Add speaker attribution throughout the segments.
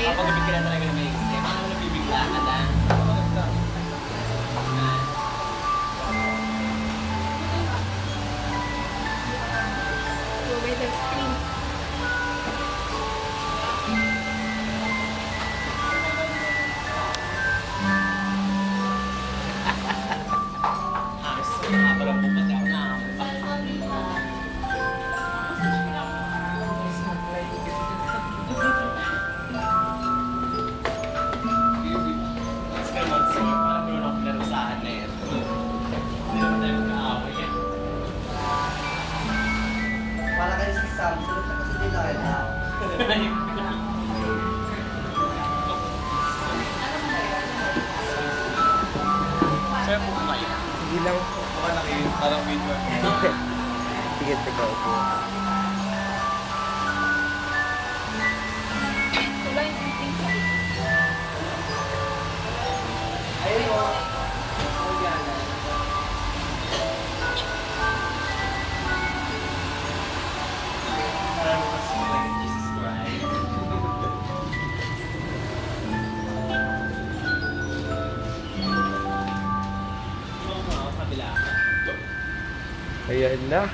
Speaker 1: Kapag gabi ka na talaga na may isip, Sir, po kumain.
Speaker 2: Hindi lang po.
Speaker 1: Baka nakin, parang video.
Speaker 2: Sige, sige, upo. Ayan na.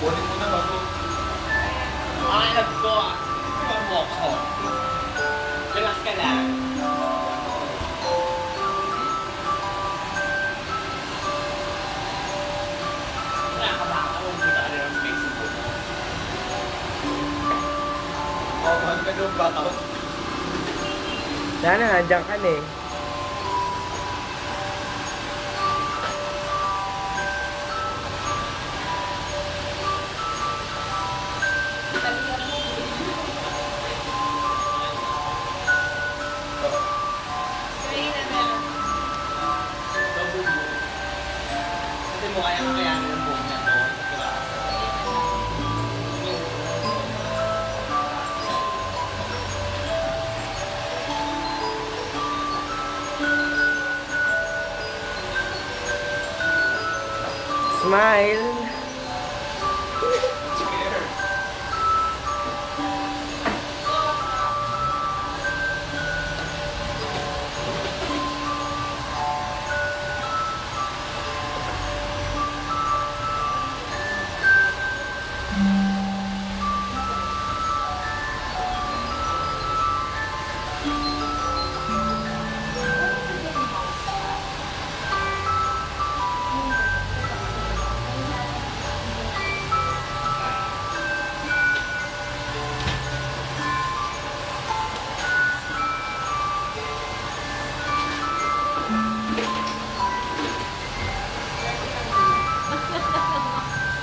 Speaker 1: Kunin mo na bago. Ay, nagko. Ikaw mo ako. Relax ka lang. Baka.
Speaker 2: Sana, nandiyan ka na eh. Smile.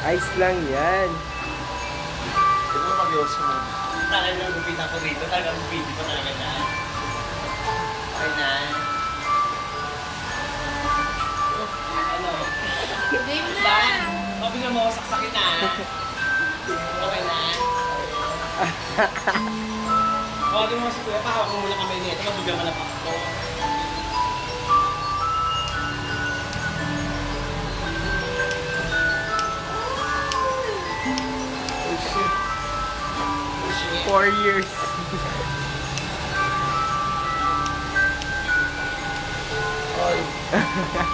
Speaker 2: Ice lang yan.
Speaker 1: Hindi mo mag-iwas mo. Talaga yung gupitan ko rito. Talaga ang video ko talaga na. Okay na. Ano?
Speaker 3: Game na!
Speaker 1: Ba? Sabi nga mo, saksakin na. Okay na. Tawagin mo si Kuya, pahawak mo muna kami nito. Mabigyan mo na pa ako.
Speaker 2: Four years.